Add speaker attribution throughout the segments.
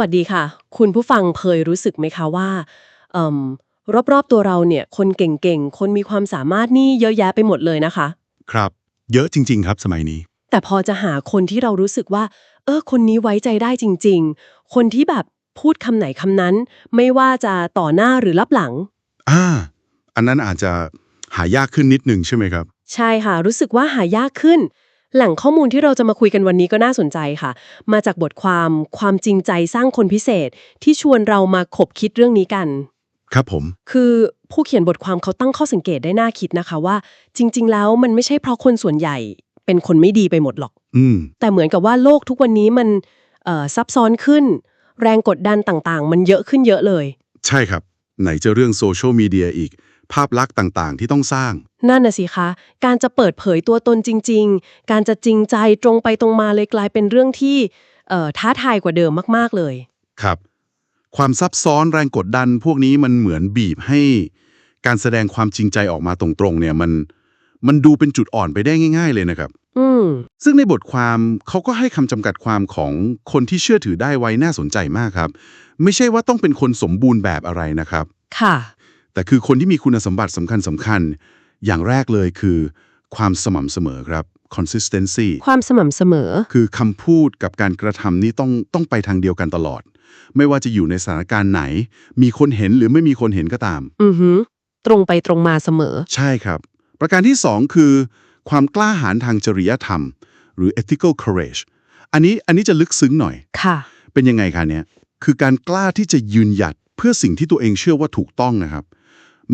Speaker 1: วัสดีค่ะ คุณผู้ฟังเคยรู้สึกไหมคะว่าเอิ่มรอบๆตัวเราเนี่ย คนเก่งๆ คนมีความสามารถนี่เยอะแยะไปหมดเลยนะคะ
Speaker 2: ครับ เยอะจริง ๆ ครับสมัยนี้
Speaker 1: แต่พอจะหาคนที่เรารู้สึกว่า เออ คนนี้ไว้ใจได้จริง ๆ คนที่แบบพูดคำไหนคำนั้น ไม่ว่าจะต่อหน้าหรือรับหลัง
Speaker 2: อ่า อันนั้นอาจจะหายากขึ้นนิดหนึ่งใช่ไหมครับ
Speaker 1: ใช่ค่ะ รู้สึกว่าหายากขึ้น แหล่งข้อมูลที่เราจะมาคุยกันวันนี้ก็น่าสนใจค่ะ มาจากบทความความจริงใจสร้างคนพิเศษ ที่ชวนเรามาขบคิดเรื่องนี้กัน
Speaker 2: ครับผม
Speaker 1: คือผู้เขียนบทความเขาตั้งข้อสังเกตได้น่าคิดนะคะว่า จริง ๆ แล้วมันไม่ใช่เพราะคนส่วนใหญ่ เป็นคนไม่ดีไปหมดหรอก
Speaker 2: อืม
Speaker 1: แต่เหมือนกับว่าโลกทุกวันนี้มันเอ่อซับซ้อนขึ้น แรงกดดันต่างๆ มันเยอะขึ้นเยอะเลย
Speaker 2: ใช่ครับ ไหนจะเรื่องโซเชียลมีเดียอีก ภาพลักษณ์ต่างๆ ที่ต้องสร้าง
Speaker 1: นั่นน่ะสิคะ การจะเปิดเผยตัวตนจริง ๆ การจะจริงใจตรงไปตรงมาเลยกลายเป็นเรื่องที่เอ่อท้าทายกว่าเดิมมาก ๆ เลย
Speaker 2: ครับ ความซับซ้อนแรงกดดันพวกนี้มันเหมือนบีบให้ การแสดงความจริงใจออกมาตรงๆเนี่ยมันมันดูเป็นจุดอ่อนไปได้ง่าย ๆ เลยนะครับ
Speaker 1: อืม
Speaker 2: ซึ่งในบทความเขาก็ให้คำจำกัดความของคนที่เชื่อถือได้ไว้น่าสนใจมากครับ ไม่ใช่ว่าต้องเป็นคนสมบูรณ์แบบอะไรนะครับ
Speaker 1: ค่ะ
Speaker 2: แต่คือคนที่มีคุณสมบัติสำคัญสำคัญ อย่างแรกเลยคือ ความสม่ำเสมอครับ consistency
Speaker 1: ความสม่ำเสมอ
Speaker 2: คือคำพูดกับการกระทำนี่ต้องต้องไปทางเดียวกันตลอด ไม่ว่าจะอยู่ในสถานการณ์ไหน มีคนเห็นหรือไม่มีคนเห็นก็ตาม
Speaker 1: อือหือตรงไปตรงมาเสมอ
Speaker 2: ใช่ครับ ประการที่สองคือ ความกล้าหาญทางจริยธรรม หรือ ethical courage อันนี้อันนี้จะลึกซึ้งหน่อย
Speaker 1: ค่ะ
Speaker 2: เป็นยังไงคะเนี่ยคือการกล้าที่จะยืนหยัดเพื่อสิ่งที่ตัวเองเชื่อว่าถูกต้องนะครับ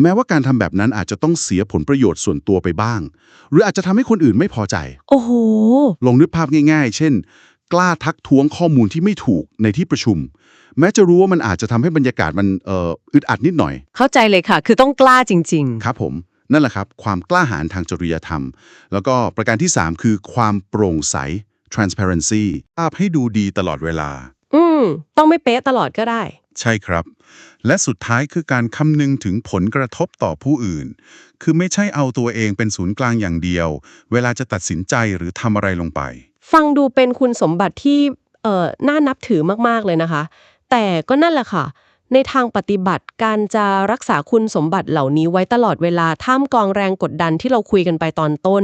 Speaker 2: แม้ว่าการทำแบบนั้นอาจจะต้องเสียผลประโยชน์ส่วนตัวไปบ้าง หรืออาจจะทำให้คนอื่นไม่พอใจ
Speaker 1: โอ้โห
Speaker 2: ลองนึกภาพง่าย ๆ เช่น กล้าทักท้วงข้อมูลที่ไม่ถูกในที่ประชุม แม้จะรู้ว่ามันอาจจะทำให้บรรยากาศมันเอ่ออึดอัดนิดหน่อย
Speaker 1: เข้าใจเลยค่ะ คือต้องกล้าจริง
Speaker 2: ครับผม นั่นแหละครับ ความกล้าหาญทางจริยธรรม แล้วก็ประการที่ 3 คือความโปร่งใส transparency ภาพให้ดูดีตลอดเวลา
Speaker 1: ๆ อืม ต้องไม่เป๊ะตลอดก็ได้
Speaker 2: ใช่ครับ และสุดท้ายคือการคำนึงถึงผลกระทบต่อผู้อื่น คือไม่ใช่เอาตัวเองเป็นศูนย์กลางอย่างเดียว เวลาจะตัดสินใจหรือทำอะไรลงไป
Speaker 1: ฟังดูเป็นคุณสมบัติที่เอ่อน่านับถือมากๆเลยนะคะ แต่ก็นั่นแหละค่ะ ในทางปฏิบัติการจะรักษาคุณสมบัติเหล่านี้ไว้ตลอดเวลาท่ามกลางแรงกดดันที่เราคุยกันไปตอนต้น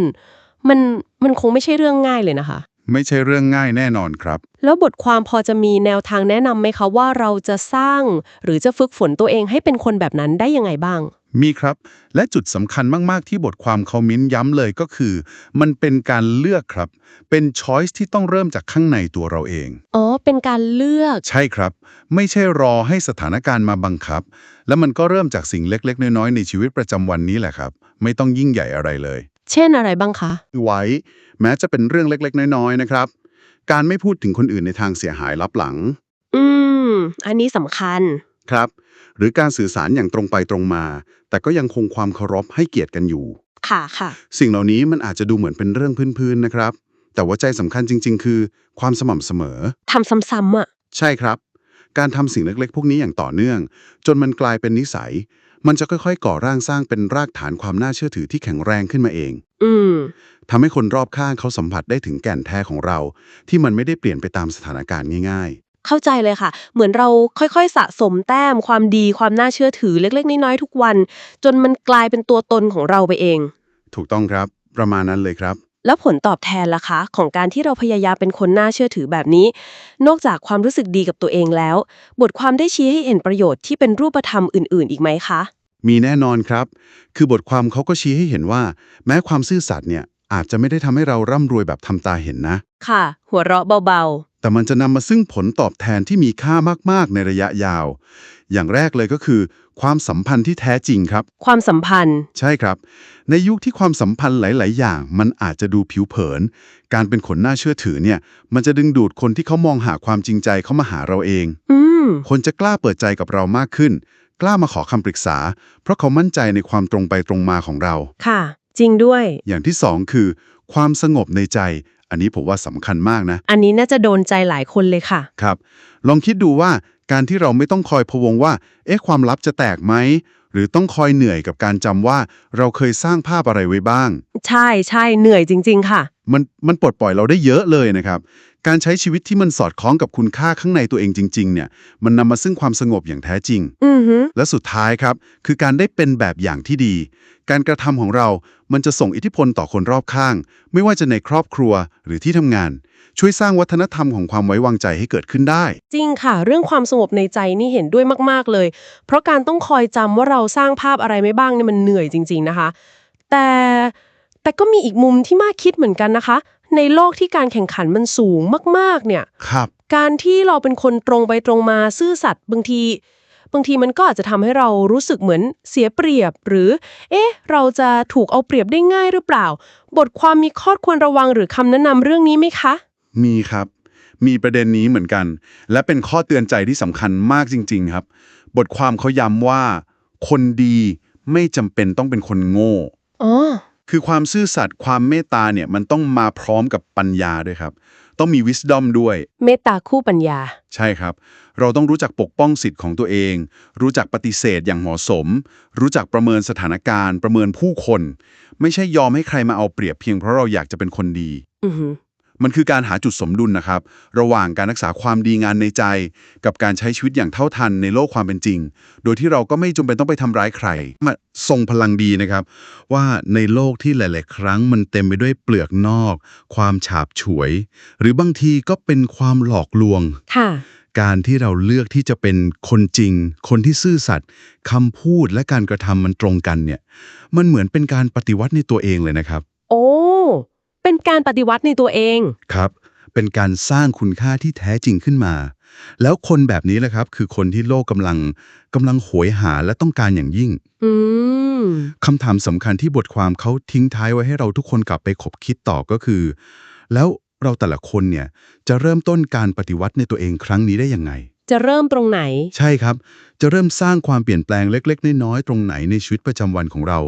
Speaker 1: มันมันคงไม่ใช่เรื่องง่ายเลยนะคะ
Speaker 2: ไม่ใช่เรื่องง่ายแน่นอนครับ
Speaker 1: แล้วบทความพอจะมีแนวทางแนะนำไหมคะว่าเราจะสร้าง หรือจะฝึกฝนตัวเองให้เป็นคนแบบนั้นได้ยังไงบ้าง
Speaker 2: มีครับ และจุดสำคัญมาก ๆ ที่บทความเขามิ้นย้ำเลยก็คือ มันเป็นการเลือกครับ เป็นช้อยส์ที่ต้องเริ่มจากข้างในตัวเราเอง
Speaker 1: อ๋อ เป็นการเลือก
Speaker 2: ใช่ครับ ไม่ใช่รอให้สถานการณ์มาบังคับ แล้วมันก็เริ่มจากสิ่งเล็ก ๆ น้อย ๆ ในชีวิตประจำวันนี้แหละครับ ไม่ต้องยิ่งใหญ่อะไรเลย
Speaker 1: เช่นอะไรบ้างคะ
Speaker 2: ไว้ แม้จะเป็นเรื่องเล็กๆ น้อยๆนะครับ การไม่พูดถึงคนอื่นในทางเสียหายลับหลัง
Speaker 1: อืม อันนี้สำคัญ
Speaker 2: ครับ หรือการสื่อสารอย่างตรงไปตรงมา แต่ก็ยังคงความเคารพให้เกียรติกันอยู่
Speaker 1: ค่ะค่ะ
Speaker 2: สิ่งเหล่านี้มันอาจจะดูเหมือนเป็นเรื่องพื้นๆนะครับ แต่ว่าใจสำคัญจริง ๆ คือ ความสม่ำเสมอ
Speaker 1: ทำซ้ำๆอะ
Speaker 2: ใช่ครับ การทำสิ่งเล็กๆ พวกนี้อย่างต่อเนื่อง จนมันกลายเป็นนิสัย มันจะค่อยๆ ก่อร่างสร้างเป็นรากฐานความน่าเชื่อถือที่แข็งแรงขึ้นมาเอง
Speaker 1: อืม
Speaker 2: ทำให้คนรอบข้างเขาสัมผัสได้ถึงแก่นแท้ของเรา ที่มันไม่ได้เปลี่ยนไปตามสถานการณ์ง่าย
Speaker 1: เข้าใจเลยค่ะ เหมือนเราค่อยๆ สะสมแต้มความดีความน่าเชื่อถือเล็ก ๆ น้อยๆทุกวัน จนมันกลายเป็นตัวตนของเราไปเอง
Speaker 2: ๆ ถูกต้องครับ ประมาณนั้นเลยครับ
Speaker 1: แล้วผลตอบแทนล่ะคะ ของการที่เราพยายามเป็นคนน่าเชื่อถือแบบนี้ นอกจากความรู้สึกดีกับตัวเองแล้ว บทความได้ชี้ให้เห็นประโยชน์ที่เป็นรูปธรรมอื่น ๆ อีกไหมคะ
Speaker 2: มีแน่นอนครับ คือบทความเขาก็ชี้ให้เห็นว่า แม้ความซื่อสัตย์เนี่ยอาจจะไม่ได้ทำให้เราร่ำรวยแบบทำตาเห็นนะ
Speaker 1: ค่ะ หัวเราะเบา
Speaker 2: แต่มันจะนำมาซึ่งผลตอบแทนที่มีค่ามากๆ ในระยะยาว อย่างแรกเลยก็คือ ความสัมพันธ์ที่แท้จริงครับ
Speaker 1: ๆความสัมพันธ์
Speaker 2: ใช่ครับ ในยุคที่ความสัมพันธ์หลาย ๆ อย่าง มันอาจจะดูผิวเผิน การเป็นคนน่าเชื่อถือเนี่ย มันจะดึงดูดคนที่เขามองหาความจริงใจเข้ามาหาเราเอง
Speaker 1: อืม
Speaker 2: คนจะกล้าเปิดใจกับเรามากขึ้น กล้ามาขอคำปรึกษา เพราะเขามั่นใจในความตรงไปตรงมาของเรา
Speaker 1: ค่ะ จริงด้วย
Speaker 2: อย่างที่สองคือ ความสงบในใจ อันนี้ผมว่าสำคัญมากนะ
Speaker 1: อันนี้น่าจะโดนใจหลายคนเลยค่ะ
Speaker 2: ครับ ลองคิดดูว่าการที่เราไม่ต้องคอยพะวงว่า เอ๊ะ ความลับจะแตกไหม หรือต้องคอยเหนื่อยกับการจำว่า เราเคยสร้างภาพอะไรไว้บ้าง
Speaker 1: ใช่ใช่เหนื่อยจริง ๆ ค่ะ
Speaker 2: มันมันปลดปล่อยเราได้เยอะเลยนะครับ การใช้ชีวิตที่มันสอดคล้องกับคุณค่าข้างในตัวเองจริง ๆ เนี่ย มันนำมาซึ่งความสงบอย่างแท้จริง
Speaker 1: อือฮึ
Speaker 2: และสุดท้ายครับ คือการได้เป็นแบบอย่างที่ดี การกระทำของเรามันจะส่งอิทธิพลต่อคนรอบข้าง ไม่ว่าจะในครอบครัวหรือที่ทำงาน ช่วยสร้างวัฒนธรรมของความไว้วางใจให้เกิดขึ้นได้
Speaker 1: จริงค่ะ เรื่องความสงบในใจนี่เห็นด้วยมากๆเลย เพราะการต้องคอยจำว่าเราสร้างภาพอะไรไม่บ้างเนี่ยมันเหนื่อยจริง ๆนะคะ แต่แต่ก็มีอีกมุมที่มากคิดเหมือนกันนะคะ ในโลกที่การแข่งขันมันสูงมากๆ เนี่ย
Speaker 2: ครับ
Speaker 1: การที่เราเป็นคนตรงไปตรงมาซื่อสัตย์บางที บางทีมันก็อาจจะทำให้เรารู้สึกเหมือนเสียเปรียบ หรือ เอ๊ะ เราจะถูกเอาเปรียบได้ง่ายหรือเปล่า บทความมีข้อควรระวังหรือคำแนะนำเรื่องนี้ไหมคะ
Speaker 2: มีครับ มีประเด็นนี้เหมือนกัน และเป็นข้อเตือนใจที่สำคัญมากจริง ๆ ครับ บทความเขาย้ำว่า คนดีไม่จำเป็นต้องเป็นคนโง่
Speaker 1: อ๋อ
Speaker 2: คือความซื่อสัตย์ความเมตตาเนี่ยมันต้องมาพร้อมกับปัญญาด้วยครับ ต้องมี wisdom ด้วย
Speaker 1: เมตตาคู่ปัญญา
Speaker 2: ใช่ครับ เราต้องรู้จักปกป้องสิทธิ์ของตัวเอง รู้จักปฏิเสธอย่างเหมาะสม รู้จักประเมินสถานการณ์ ประเมินผู้คน ไม่ใช่ยอมให้ใครมาเอาเปรียบเพียงเพราะเราอยากจะเป็นคนดี
Speaker 1: อือฮึ
Speaker 2: มันคือการหาจุดสมดุลนะครับ ระหว่างการรักษาความดีงานในใจ กับการใช้ชีวิตอย่างเท่าทันในโลกความเป็นจริง โดยที่เราก็ไม่จำเป็นต้องไปทำร้ายใครมาทรงพลังดีนะครับ ว่าในโลกที่หลาย ๆ ครั้งมันเต็มไปด้วยเปลือกนอก ความฉาบฉวย หรือบางทีก็เป็นความหลอกลวง
Speaker 1: ค่ะ
Speaker 2: การที่เราเลือกที่จะเป็นคนจริง คนที่ซื่อสัตย์คำพูดและการกระทำมันตรงกันเนี่ย มันเหมือนเป็นการปฏิวัติในตัวเองเลยนะครับ
Speaker 1: โอ้ เป็นการปฏิวัติในตัวเอง
Speaker 2: ครับ เป็นการสร้างคุณค่าที่แท้จริงขึ้นมา แล้วคนแบบนี้แหละครับ คือคนที่โลกกำลังกำลังโหยหาและต้องการอย่างยิ่ง
Speaker 1: อืม
Speaker 2: คำถามสำคัญที่บทความเขาทิ้งท้ายไว้ให้เราทุกคนกลับไปขบคิดต่อก็คือ แล้วเราแต่ละคนเนี่ยจะเริ่มต้นการปฏิวัติในตัวเองครั้งนี้ได้ยังไง
Speaker 1: จะเริ่มตรงไหน
Speaker 2: ใช่ครับ จะเริ่มสร้างความเปลี่ยนแปลงเล็ก ๆ น้อยๆตรงไหนในชีวิตประจำวันของเรา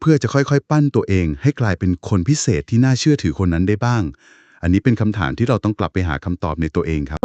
Speaker 2: เพื่อจะค่อยๆ ปั้นตัวเอง ให้กลายเป็นคนพิเศษที่น่าเชื่อถือคนนั้นได้บ้าง อันนี้เป็นคำถามที่เราต้องกลับไปหาคำตอบในตัวเองครับ